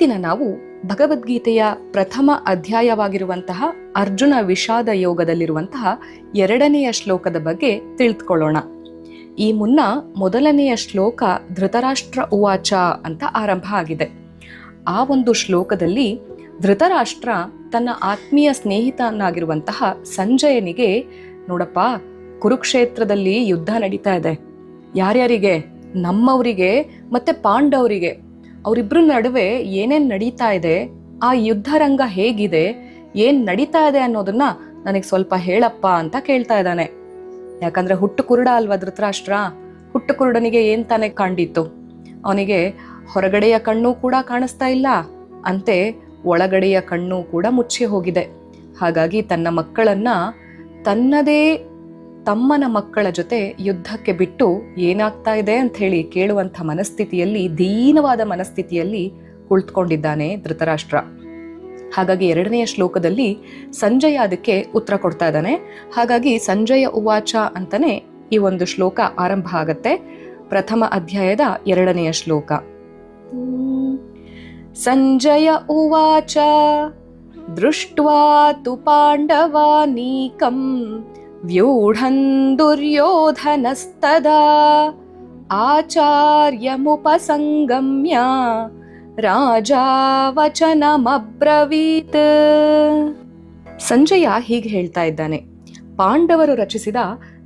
ದಿನ ನಾವು ಭಗವದ್ಗೀತೆಯ ಪ್ರಥಮ ಅಧ್ಯಾಯವಾಗಿರುವಂತಹ ಅರ್ಜುನ ವಿಷಾದ ಯೋಗದಲ್ಲಿರುವಂತಹ ಎರಡನೆಯ ಶ್ಲೋಕದ ಬಗ್ಗೆ ತಿಳಿದುಕೊಳ್ಳೋಣ ಈ ಮುನ್ನ ಮೊದಲನೆಯ ಶ್ಲೋಕ ಧೃತರಾಷ್ಟ್ರ ಉವಾಚ ಅಂತ ಆರಂಭ ಆಗಿದೆ. ಆ ಒಂದು ಶ್ಲೋಕದಲ್ಲಿ ಧೃತರಾಷ್ಟ್ರ ತನ್ನ ಆತ್ಮೀಯ ಸ್ನೇಹಿತನಾಗಿರುವಂತಹ ಸಂಜಯನಿಗೆ, ನೋಡಪ್ಪ, ಕುರುಕ್ಷೇತ್ರದಲ್ಲಿ ಯುದ್ಧ ನಡೀತಾ ಇದೆ. ಯಾರ್ಯಾರಿಗೆ? ನಮ್ಮವರಿಗೆ ಮತ್ತೆ ಪಾಂಡವರಿಗೆ. ಅವರಿಬ್ರ ನಡುವೆ ಏನೇನ್ ನಡೀತಾ ಇದೆ, ಆ ಯುದ್ಧ ರಂಗ ಹೇಗಿದೆ, ಏನ್ ನಡೀತಾ ಇದೆ ಅನ್ನೋದನ್ನ ನನಗೆ ಸ್ವಲ್ಪ ಹೇಳಪ್ಪ ಅಂತ ಕೇಳ್ತಾ ಇದ್ದಾನೆ. ಯಾಕಂದ್ರೆ ಹುಟ್ಟು ಕುರುಡ ಅಲ್ವಾ ಧೃತರಾಷ್ಟ್ರ? ಹುಟ್ಟು ಕುರುಡನಿಗೆ ಏನ್ ತಾನೇ ಕಂಡಿತ್ತು ಅವನಿಗೆ ಹೊರಗಡೆಯ ಕಣ್ಣು ಕೂಡ ಕಾಣಿಸ್ತಾ ಇಲ್ಲ, ಅಂತೆ ಒಳಗಡೆಯ ಕಣ್ಣು ಕೂಡ ಮುಚ್ಚಿ ಹೋಗಿದೆ. ಹಾಗಾಗಿ ತನ್ನ ಮಕ್ಕಳನ್ನ ತನ್ನದೇ ತಮ್ಮನ ಮಕ್ಕಳ ಜೊತೆ ಯುದ್ಧಕ್ಕೆ ಬಿಟ್ಟು ಏನಾಗ್ತಾ ಇದೆ ಅಂತ ಹೇಳಿ ಕೇಳುವಂಥ ಮನಸ್ಥಿತಿಯಲ್ಲಿ, ದೀನವಾದ ಮನಸ್ಥಿತಿಯಲ್ಲಿ ಕುಳಿತುಕೊಂಡಿದ್ದಾನೆ ಧೃತರಾಷ್ಟ್ರ. ಹಾಗಾಗಿ ಎರಡನೆಯ ಶ್ಲೋಕದಲ್ಲಿ ಸಂಜಯ ಅದಕ್ಕೆ ಉತ್ತರ ಕೊಡ್ತಾ ಇದ್ದಾನೆ. ಹಾಗಾಗಿ ಸಂಜಯ ಉವಾಚ ಅಂತಾನೆ ಈ ಒಂದು ಶ್ಲೋಕ ಆರಂಭ ಆಗತ್ತೆ. ಪ್ರಥಮ ಅಧ್ಯಾಯದ ಎರಡನೆಯ ಶ್ಲೋಕ. ಸಂಜಯ ಉವಾಚ ದೃಷ್ಟ್ವಾ ತು ಪಾಂಡವಾನೀಕಂ ವ್ಯೂಢನ್ ದುರ್ಯೋಧನಸ್ತದಾ ಆಚಾರ್ಯಮುಪಸಂಗಮ್ಯ ರಾಜ ವಚನಮಬ್ರವೀತ್ ಸಂಜಯ ಹೀಗೆ ಹೇಳ್ತಾ ಇದ್ದಾನೆ, ಪಾಂಡವರು ರಚಿಸಿದ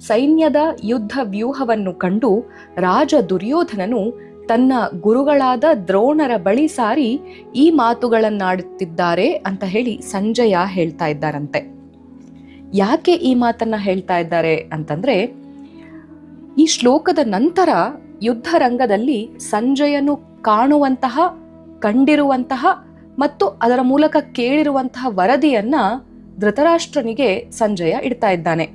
ಸೈನ್ಯದ ಯುದ್ಧ ವ್ಯೂಹವನ್ನು ಕಂಡು ರಾಜ ದುರ್ಯೋಧನನು ತನ್ನ ಗುರುಗಳಾದ ದ್ರೋಣರ ಬಳಿ ಸಾರಿ ಈ ಮಾತುಗಳನ್ನಾಡುತ್ತಿದ್ದಾರೆ ಅಂತ ಹೇಳಿ ಸಂಜಯ ಹೇಳ್ತಾ ಇದ್ದಾರಂತೆ. ಯಾಕೆ ಈ ಮಾತನ್ನ ಹೇಳ್ತಾ ಇದ್ದಾರೆ ಅಂತಂದ್ರೆ, ಈ ಶ್ಲೋಕದ ನಂತರ ಯುದ್ಧ ರಂಗದಲ್ಲಿ ಸಂಜಯನು ಕಾಣುವಂತಹ, ಕಂಡಿರುವಂತಹ ಮತ್ತು ಅದರ ಮೂಲಕ ಕೇಳಿರುವಂತಹ ವರದಿಯನ್ನ ಧೃತರಾಷ್ಟ್ರನಿಗೆ ಸಂಜಯ ಇಡ್ತಾ ಇದ್ದಾನೆ.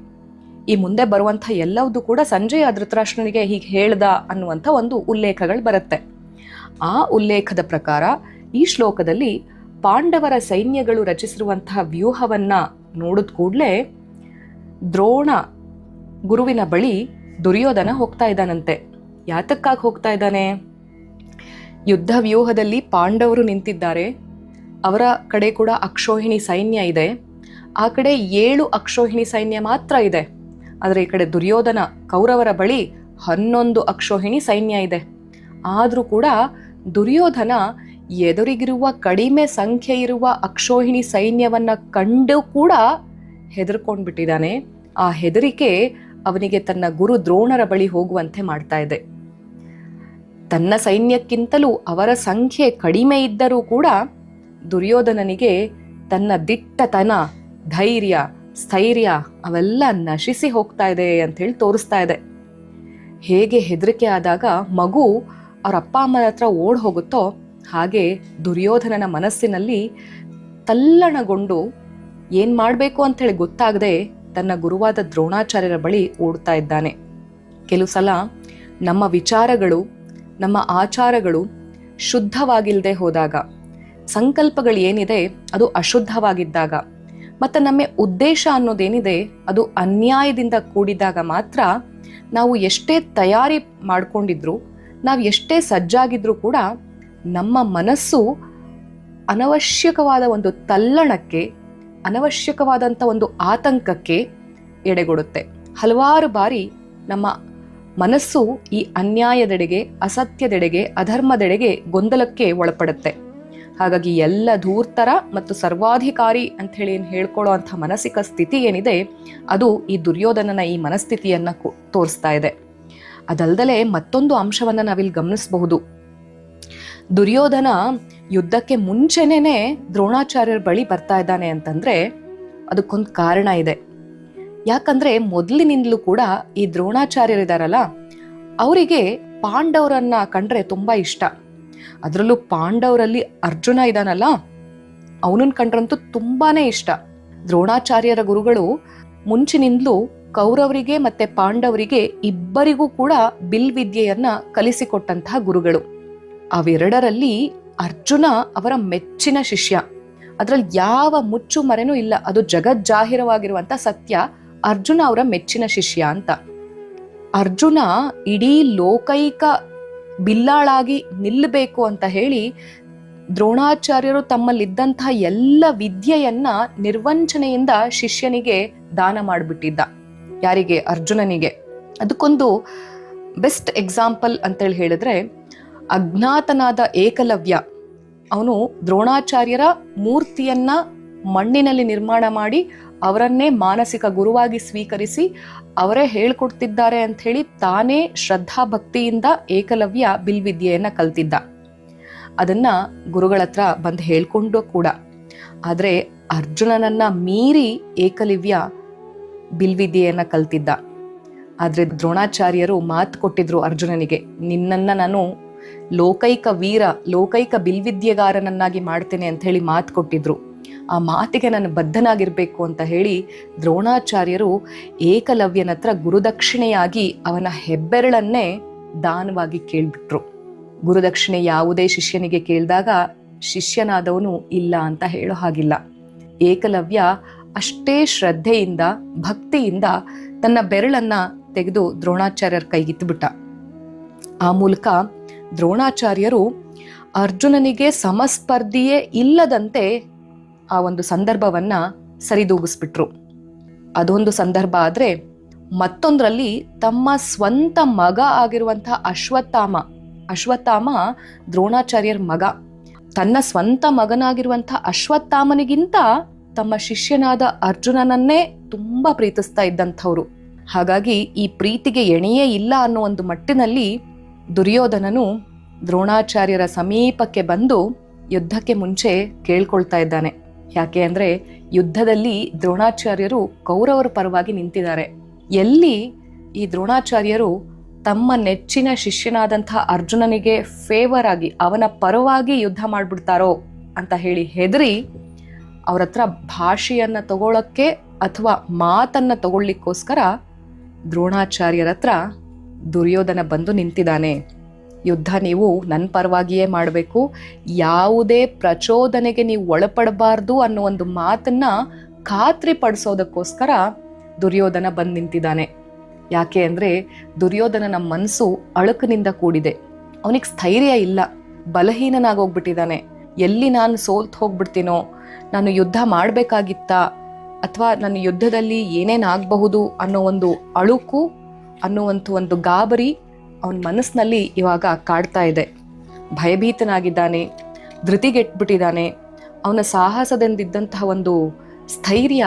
ಈ ಮುಂದೆ ಬರುವಂತಹ ಎಲ್ಲವೂ ಕೂಡ ಸಂಜಯ ಧೃತರಾಷ್ಟ್ರನಿಗೆ ಹೀಗೆ ಹೇಳ್ದ ಅನ್ನುವಂಥ ಒಂದು ಉಲ್ಲೇಖಗಳು ಬರುತ್ತೆ. ಆ ಉಲ್ಲೇಖದ ಪ್ರಕಾರ ಈ ಶ್ಲೋಕದಲ್ಲಿ ಪಾಂಡವರ ಸೈನ್ಯಗಳು ರಚಿಸಿರುವಂತಹ ವ್ಯೂಹವನ್ನ ನೋಡಿದ ಕೂಡಲೇ ದ್ರೋಣ ಗುರುವಿನ ಬಳಿ ದುರ್ಯೋಧನ ಹೋಗ್ತಾ ಇದ್ದಾನಂತೆ. ಯಾತಕ್ಕಾಗಿ ಹೋಗ್ತಾ ಇದ್ದಾನೆ? ಯುದ್ಧ ವ್ಯೂಹದಲ್ಲಿ ಪಾಂಡವರು ನಿಂತಿದ್ದಾರೆ. ಅವರ ಕಡೆ ಕೂಡ ಅಕ್ಷೋಹಿಣಿ ಸೈನ್ಯ ಇದೆ. ಆ ಕಡೆ ಏಳು ಅಕ್ಷೋಹಿಣಿ ಸೈನ್ಯ ಮಾತ್ರ ಇದೆ. ಆದರೆ ಈ ಕಡೆ ದುರ್ಯೋಧನ ಕೌರವರ ಬಳಿ ಹನ್ನೊಂದು ಅಕ್ಷೋಹಿಣಿ ಸೈನ್ಯ ಇದೆ. ಆದರೂ ಕೂಡ ದುರ್ಯೋಧನ ಎದುರಿಗಿರುವ ಕಡಿಮೆ ಸಂಖ್ಯೆ ಇರುವ ಅಕ್ಷೋಹಿಣಿ ಸೈನ್ಯವನ್ನ ಕಂಡು ಕೂಡ ಹೆದರ್ಕೊಂಡ್ಬಿಟ್ಟಿದ್ದಾನೆ. ಆ ಹೆದರಿಕೆ ಅವನಿಗೆ ತನ್ನ ಗುರು ದ್ರೋಣರ ಬಳಿ ಹೋಗುವಂತೆ ಮಾಡ್ತಾ ಇದೆ. ತನ್ನ ಸೈನ್ಯಕ್ಕಿಂತಲೂ ಅವರ ಸಂಖ್ಯೆ ಕಡಿಮೆ ಇದ್ದರೂ ಕೂಡ ದುರ್ಯೋಧನನಿಗೆ ತನ್ನ ದಿಟ್ಟತನ, ಧೈರ್ಯ, ಸ್ಥೈರ್ಯ ಅವೆಲ್ಲ ನಶಿಸಿ ಹೋಗ್ತಾ ಇದೆ ಅಂತ ಹೇಳಿ ತೋರಿಸ್ತಾ ಇದೆ. ಹೇಗೆ ಹೆದರಿಕೆ ಆದಾಗ ಮಗು ಅವರ ಅಪ್ಪ ಅಮ್ಮನ ಹತ್ರ ಓಡ್ ಹೋಗುತ್ತೋ ಹಾಗೆ ದುರ್ಯೋಧನನ ಮನಸ್ಸಿನಲ್ಲಿ ತಲ್ಲಣಗೊಂಡು ಏನ್ ಮಾಡಬೇಕು ಅಂತ ಹೇಳಿ ಗೊತ್ತಾಗದೆ ತನ್ನ ಗುರುವಾದ ದ್ರೋಣಾಚಾರ್ಯರ ಬಳಿ ಓಡ್ತಾ ಇದ್ದಾನೆ. ಕೆಲವು ಸಲ ನಮ್ಮ ವಿಚಾರಗಳು, ನಮ್ಮ ಆಚಾರಗಳು ಶುದ್ಧವಾಗಿಲ್ಲದೆ ಹೋದಾಗ ಸಂಕಲ್ಪಗಳು ಏನಿದೆ ಅದು ಅಶುದ್ಧವಾಗಿದ್ದಾಗ, ಮತ್ತು ನಮ್ಮ ಉದ್ದೇಶ ಅನ್ನೋದೇನಿದೆ ಅದು ಅನ್ಯಾಯದಿಂದ ಕೂಡಿದಾಗ ಮಾತ್ರ ನಾವು ಎಷ್ಟೇ ತಯಾರಿ ಮಾಡಿಕೊಂಡಿದ್ರು, ನಾವು ಎಷ್ಟೇ ಸಜ್ಜಾಗಿದ್ರೂ ಕೂಡ ನಮ್ಮ ಮನಸ್ಸು ಅನವಶ್ಯಕವಾದ ಒಂದು ತಲ್ಲಣಕ್ಕೆ ಅನವಶ್ಯಕವಾದಂಥ ಒಂದು ಆತಂಕಕ್ಕೆ ಎಡೆಗೊಡುತ್ತೆ. ಹಲವಾರು ಬಾರಿ ನಮ್ಮ ಮನಸ್ಸು ಈ ಅನ್ಯಾಯದೆಡೆಗೆ, ಅಸತ್ಯದೆಡೆಗೆ, ಅಧರ್ಮದೆಡೆಗೆ ಗೊಂದಲಕ್ಕೆ ಒಳಪಡುತ್ತೆ. ಹಾಗಾಗಿ ಎಲ್ಲ ಧೂರ್ತರ ಮತ್ತು ಸರ್ವಾಧಿಕಾರಿ ಅಂಥೇಳಿ ಏನು ಹೇಳ್ಕೊಳ್ಳೋ ಅಂಥ ಮಾನಸಿಕ ಸ್ಥಿತಿ ಏನಿದೆ, ಅದು ಈ ದುರ್ಯೋಧನನ ಈ ಮನಸ್ಥಿತಿಯನ್ನು ತೋರಿಸ್ತಾ ಇದೆ. ಅದಲ್ದಲೆ ಮತ್ತೊಂದು ಅಂಶವನ್ನು ನಾವಿಲ್ಲಿ ಗಮನಿಸಬಹುದು. ದುರ್ಯೋಧನ ಯುದ್ಧಕ್ಕೆ ಮುಂಚೆನೇನೆ ದ್ರೋಣಾಚಾರ್ಯರ ಬಳಿ ಬರ್ತಾ ಇದ್ದಾನೆ ಅಂತಂದ್ರೆ ಅದಕ್ಕೊಂದು ಕಾರಣ ಇದೆ. ಯಾಕಂದ್ರೆ ಮೊದಲಿನಿಂದಲೂ ಕೂಡ ಈ ದ್ರೋಣಾಚಾರ್ಯರಿದಾರಲ್ಲ ಅವರಿಗೆ ಪಾಂಡವರನ್ನ ಕಂಡ್ರೆ ತುಂಬಾ ಇಷ್ಟ. ಅದರಲ್ಲೂ ಪಾಂಡವರಲ್ಲಿ ಅರ್ಜುನ ಇದಾನಲ್ಲ, ಅವನನ್ನ ಕಂಡ್ರಂತೂ ತುಂಬಾನೇ ಇಷ್ಟ. ದ್ರೋಣಾಚಾರ್ಯರ ಗುರುಗಳು ಮುಂಚಿನಿಂದಲೂ ಕೌರವರಿಗೆ ಮತ್ತೆ ಪಾಂಡವರಿಗೆ ಇಬ್ಬರಿಗೂ ಕೂಡ ಬಿಲ್ ವಿದ್ಯೆಯನ್ನ ಕಲಿಸಿಕೊಟ್ಟಂತಹ ಗುರುಗಳು. ಅವೆರಡರಲ್ಲಿ ಅರ್ಜುನ ಅವರ ಮೆಚ್ಚಿನ ಶಿಷ್ಯ. ಅದರಲ್ಲಿ ಯಾವ ಮುಚ್ಚು ಮರೆನೂ ಇಲ್ಲ. ಅದು ಜಗಜ್ಜಾಹಿರವಾಗಿರುವಂತ ಸತ್ಯ. ಅರ್ಜುನ ಅವರ ಮೆಚ್ಚಿನ ಶಿಷ್ಯ ಅಂತ. ಅರ್ಜುನ ಇಡೀ ಲೋಕೈಕ ಬಿಲ್ಲಾಳಾಗಿ ನಿಲ್ಲಬೇಕು ಅಂತ ಹೇಳಿ ದ್ರೋಣಾಚಾರ್ಯರು ತಮ್ಮಲ್ಲಿದ್ದಂತಹ ಎಲ್ಲ ವಿದ್ಯೆಯನ್ನ ನಿರ್ವಂಚನೆಯಿಂದ ಶಿಷ್ಯನಿಗೆ ದಾನ ಮಾಡಿಬಿಟ್ಟಿದ್ದ. ಯಾರಿಗೆ? ಅರ್ಜುನನಿಗೆ. ಅದಕ್ಕೊಂದು ಬೆಸ್ಟ್ ಎಕ್ಸಾಂಪಲ್ ಅಂತೇಳಿ ಹೇಳಿದ್ರೆ ಅಜ್ಞಾತನಾದ ಏಕಲವ್ಯ. ಅವನು ದ್ರೋಣಾಚಾರ್ಯರ ಮೂರ್ತಿಯನ್ನ ಮಣ್ಣಿನಲ್ಲಿ ನಿರ್ಮಾಣ ಮಾಡಿ ಅವರನ್ನೇ ಮಾನಸಿಕ ಗುರುವಾಗಿ ಸ್ವೀಕರಿಸಿ ಅವರೇ ಹೇಳ್ಕೊಡ್ತಿದ್ದಾರೆ ಅಂತ ಹೇಳಿ ತಾನೇ ಶ್ರದ್ಧಾ ಭಕ್ತಿಯಿಂದ ಏಕಲವ್ಯ ಬಿಲ್ವಿದ್ಯೆಯನ್ನ ಕಲ್ತಿದ್ದ. ಅದನ್ನ ಗುರುಗಳ ಹತ್ರ ಬಂದು ಹೇಳ್ಕೊಂಡು ಕೂಡ. ಆದ್ರೆ ಅರ್ಜುನನನ್ನ ಮೀರಿ ಏಕಲವ್ಯ ಬಿಲ್ವಿದ್ಯೆಯನ್ನ ಕಲ್ತಿದ್ದ. ಆದ್ರೆ ದ್ರೋಣಾಚಾರ್ಯರು ಮಾತು ಕೊಟ್ಟಿದ್ರು ಅರ್ಜುನನಿಗೆ, ನಿನ್ನನ್ನ ನಾನು ಲೋಕೈಕ ವೀರ, ಲೋಕೈಕ ಬಿಲ್ವಿದ್ಯೆಗಾರನನ್ನಾಗಿ ಮಾಡ್ತೇನೆ ಅಂತ ಹೇಳಿ ಮಾತು ಕೊಟ್ಟಿದ್ರು. ಆ ಮಾತಿಗೆ ನಾನು ಬದ್ಧನಾಗಿರಬೇಕು ಅಂತ ಹೇಳಿ ದ್ರೋಣಾಚಾರ್ಯರು ಏಕಲವ್ಯನ ಹತ್ರ ಗುರುದಕ್ಷಿಣೆಯಾಗಿ ಅವನ ಹೆಬ್ಬೆರಳನ್ನೇ ದಾನವಾಗಿ ಕೇಳ್ಬಿಟ್ರು. ಗುರುದಕ್ಷಿಣೆ ಯಾವುದೇ ಶಿಷ್ಯನಿಗೆ ಕೇಳಿದಾಗ ಶಿಷ್ಯನಾದವನು ಇಲ್ಲ ಅಂತ ಹೇಳೋ ಹಾಗಿಲ್ಲ. ಏಕಲವ್ಯ ಅಷ್ಟೇ ಶ್ರದ್ಧೆಯಿಂದ, ಭಕ್ತಿಯಿಂದ ತನ್ನ ಬೆರಳನ್ನ ತೆಗೆದು ದ್ರೋಣಾಚಾರ್ಯರ ಕೈಗಿತ್ತುಬಿಟ್ಟ ಆ ಮೂಲಕ ದ್ರೋಣಾಚಾರ್ಯರು ಅರ್ಜುನನಿಗೆ ಸಮಸ್ಪರ್ಧಿಯೇ ಇಲ್ಲದಂತೆ ಆ ಒಂದು ಸಂದರ್ಭವನ್ನ ಸರಿದೂಗಿಸ್ಬಿಟ್ರು. ಅದೊಂದು ಸಂದರ್ಭ ಆದರೆ ಮತ್ತೊಂದರಲ್ಲಿ ತಮ್ಮ ಸ್ವಂತ ಮಗ ಆಗಿರುವಂತಹ ಅಶ್ವತ್ಥಾಮ ಅಶ್ವತ್ಥಾಮ ದ್ರೋಣಾಚಾರ್ಯರ ಮಗ. ತನ್ನ ಸ್ವಂತ ಮಗನಾಗಿರುವಂಥ ಅಶ್ವತ್ಥಾಮನಿಗಿಂತ ತಮ್ಮ ಶಿಷ್ಯನಾದ ಅರ್ಜುನನನ್ನೇ ತುಂಬ ಪ್ರೀತಿಸ್ತಾ ಇದ್ದಂಥವ್ರು. ಹಾಗಾಗಿ ಈ ಪ್ರೀತಿಗೆ ಎಣೆಯೇ ಇಲ್ಲ ಅನ್ನೋ ಒಂದು ಮಟ್ಟಿನಲ್ಲಿ ದುರ್ಯೋಧನನು ದ್ರೋಣಾಚಾರ್ಯರ ಸಮೀಪಕ್ಕೆ ಬಂದು ಯುದ್ಧಕ್ಕೆ ಮುಂಚೆ ಕೇಳ್ಕೊಳ್ತಾ ಇದ್ದಾನೆ. ಯಾಕೆ ಅಂದರೆ ಯುದ್ಧದಲ್ಲಿ ದ್ರೋಣಾಚಾರ್ಯರು ಕೌರವರ ಪರವಾಗಿ ನಿಂತಿದ್ದಾರೆ. ಎಲ್ಲಿ ಈ ದ್ರೋಣಾಚಾರ್ಯರು ತಮ್ಮ ನೆಚ್ಚಿನ ಶಿಷ್ಯನಾದಂಥ ಅರ್ಜುನನಿಗೆ ಫೇವರ್ ಆಗಿ ಅವನ ಪರವಾಗಿ ಯುದ್ಧ ಮಾಡಿಬಿಡ್ತಾರೋ ಅಂತ ಹೇಳಿ ಹೆದರಿ ಅವ್ರ ಹತ್ರ ಭಾಷೆಯನ್ನು ತಗೊಳ್ಳೋಕ್ಕೆ ಅಥವಾ ಮಾತನ್ನು ತಗೊಳ್ಳಿಕ್ಕೋಸ್ಕರ ದ್ರೋಣಾಚಾರ್ಯರ ಹತ್ರ ದುರ್ಯೋಧನ ಬಂದು ನಿಂತಿದ್ದಾನೆ. ಯುದ್ಧ ನೀವು ನನ್ನ ಪರವಾಗಿಯೇ ಮಾಡಬೇಕು. ಯಾವುದೇ ಪ್ರಚೋದನೆಗೆ ನೀವು ಒಳಪಡಬಾರ್ದು ಅನ್ನೋ ಒಂದು ಮಾತನ್ನ ಖಾತ್ರಿ ಪಡಿಸೋದಕ್ಕೋಸ್ಕರ ದುರ್ಯೋಧನ ಬಂದು ನಿಂತಿದ್ದಾನೆ. ಯಾಕೆ ಅಂದರೆ ದುರ್ಯೋಧನನ ಮನಸ್ಸು ಅಳುಕಿನಿಂದ ಕೂಡಿದೆ. ಅವನಿಗೆ ಸ್ಥೈರ್ಯ ಇಲ್ಲ. ಬಲಹೀನನಾಗೋಗ್ಬಿಟ್ಟಿದ್ದಾನೆ. ಎಲ್ಲಿ ನಾನು ಸೋಲ್ತು ಹೋಗ್ಬಿಡ್ತೀನೋ? ನಾನು ಯುದ್ಧ ಮಾಡಬೇಕಾಗಿತ್ತಾ? ಅಥವಾ ನನ್ನ ಯುದ್ಧದಲ್ಲಿ ಏನೇನಾಗಬಹುದು ಅನ್ನೋ ಒಂದು ಅಳುಕು ಅನ್ನುವಂಥ ಒಂದು ಗಾಬರಿ ಅವನ ಮನಸ್ಸಿನಲ್ಲಿ ಇವಾಗ ಕಾಡ್ತಾ ಇದೆ. ಭಯಭೀತನಾಗಿದ್ದಾನೆ, ಧೃತಿಗೆಟ್ಬಿಟ್ಟಿದ್ದಾನೆ. ಅವನ ಸಾಹಸದಿಂದಿದ್ದಂತಹ ಒಂದು ಸ್ಥೈರ್ಯ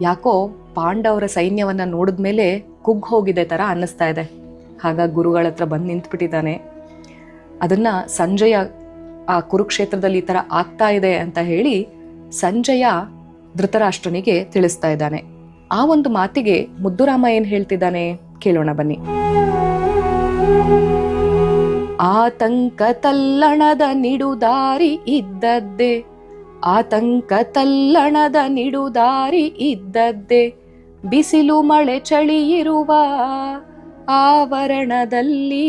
ಯಾಕೋ ಪಾಂಡವರ ಸೈನ್ಯವನ್ನು ನೋಡಿದ ಮೇಲೆ ಕುಗ್ಗು ಹೋಗಿದೆ ಥರ ಅನ್ನಿಸ್ತಾ ಇದೆ. ಹಾಗಾಗಿ ಗುರುಗಳ ಹತ್ರ ಬಂದು ನಿಂತ್ಬಿಟ್ಟಿದ್ದಾನೆ. ಅದನ್ನು ಸಂಜಯ ಆ ಕುರುಕ್ಷೇತ್ರದಲ್ಲಿ ಈ ಥರ ಆಗ್ತಾ ಇದೆ ಅಂತ ಹೇಳಿ ಸಂಜಯ ಧೃತರಾಷ್ಟ್ರನಿಗೆ ತಿಳಿಸ್ತಾ ಇದ್ದಾನೆ. ಆ ಒಂದು ಮಾತಿಗೆ ಮುದ್ದುರಾಮ ಏನು ಹೇಳ್ತಿದ್ದಾನೆ? ಕೇಳೋಣ ಬನ್ನಿ. ಆತಂಕ ತಲ್ಲಣದ ನಿಡುದಾರಿ ಇದ್ದದ್ದೇ. ಆತಂಕ ತಲ್ಲಣದ ನಿಡುದಾರಿ ಇದ್ದದ್ದೇ. ಬಿಸಿಲು ಮಳೆ ಚಳಿ ಆವರಣದಲ್ಲಿ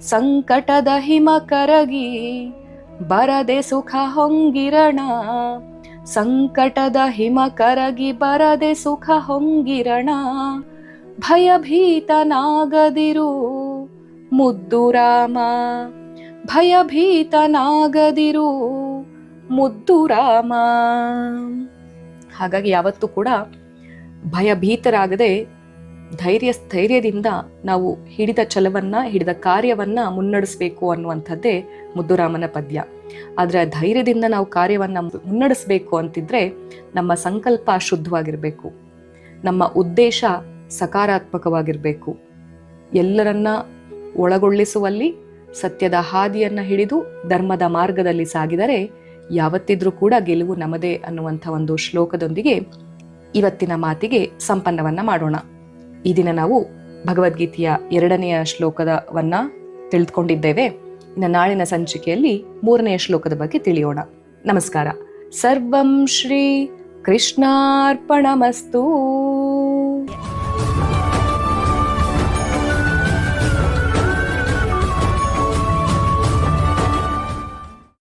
ಸಂಕಟದ ಹಿಮ ಕರಗಿ ಬರದೆ ಸುಖ ಹೊಂಗಿರಣ. ಸಂಕಟದ ಹಿಮ ಕರಗಿ ಬರದೆ ಸುಖ ಹೊಂಗಿರಣ. ಭಯಭೀತನಾಗದಿರು. ಮುದ್ದು ರಾಮ, ಭಯಭೀತನಾಗದಿರು. ಮುದ್ದು ರಾಮ. ಹಾಗಾಗಿ ಯಾವತ್ತೂ ಕೂಡ ಭಯಭೀತರಾಗದೆ ಧೈರ್ಯ, ಸ್ಥೈರ್ಯದಿಂದ ನಾವು ಹಿಡಿದ ಛಲವನ್ನ, ಹಿಡಿದ ಕಾರ್ಯವನ್ನ ಮುನ್ನಡೆಸಬೇಕು ಅನ್ನುವಂಥದ್ದೇ ಮುದ್ದುರಾಮನ ಪದ್ಯ. ಆದರೆ ಧೈರ್ಯದಿಂದ ನಾವು ಕಾರ್ಯವನ್ನು ಮುನ್ನಡೆಸಬೇಕು ಅಂತಿದ್ರೆ ನಮ್ಮ ಸಂಕಲ್ಪ ಶುದ್ಧವಾಗಿರಬೇಕು. ನಮ್ಮ ಉದ್ದೇಶ ಸಕಾರಾತ್ಮಕವಾಗಿರಬೇಕು. ಎಲ್ಲರನ್ನ ಒಳಗೊಳ್ಳಿಸುವಲ್ಲಿ ಸತ್ಯದ ಹಾದಿಯನ್ನು ಹಿಡಿದು ಧರ್ಮದ ಮಾರ್ಗದಲ್ಲಿ ಸಾಗಿದರೆ ಯಾವತ್ತಿದ್ರೂ ಕೂಡ ಗೆಲುವು ನಮ್ಮದೇ ಅನ್ನುವಂಥ ಒಂದು ಶ್ಲೋಕದೊಂದಿಗೆ ಇವತ್ತಿನ ಮಾತಿಗೆ ಸಂಪನ್ನವನ್ನ ಮಾಡೋಣ. ಈ ದಿನ ನಾವು ಭಗವದ್ಗೀತೆಯ ಎರಡನೆಯ ಶ್ಲೋಕದವನ್ನ ತಿಳಿದುಕೊಂಡಿದ್ದೇವೆ ಇನ್ನು ನಾಳಿನ ಸಂಚಿಕೆಯಲ್ಲಿ ಮೂರನೆಯ ಶ್ಲೋಕದ ಬಗ್ಗೆ ತಿಳಿಯೋಣ. ನಮಸ್ಕಾರ. ಸರ್ವಂ ಶ್ರೀ ಕೃಷ್ಣಾರ್ಪಣಮಸ್ತು.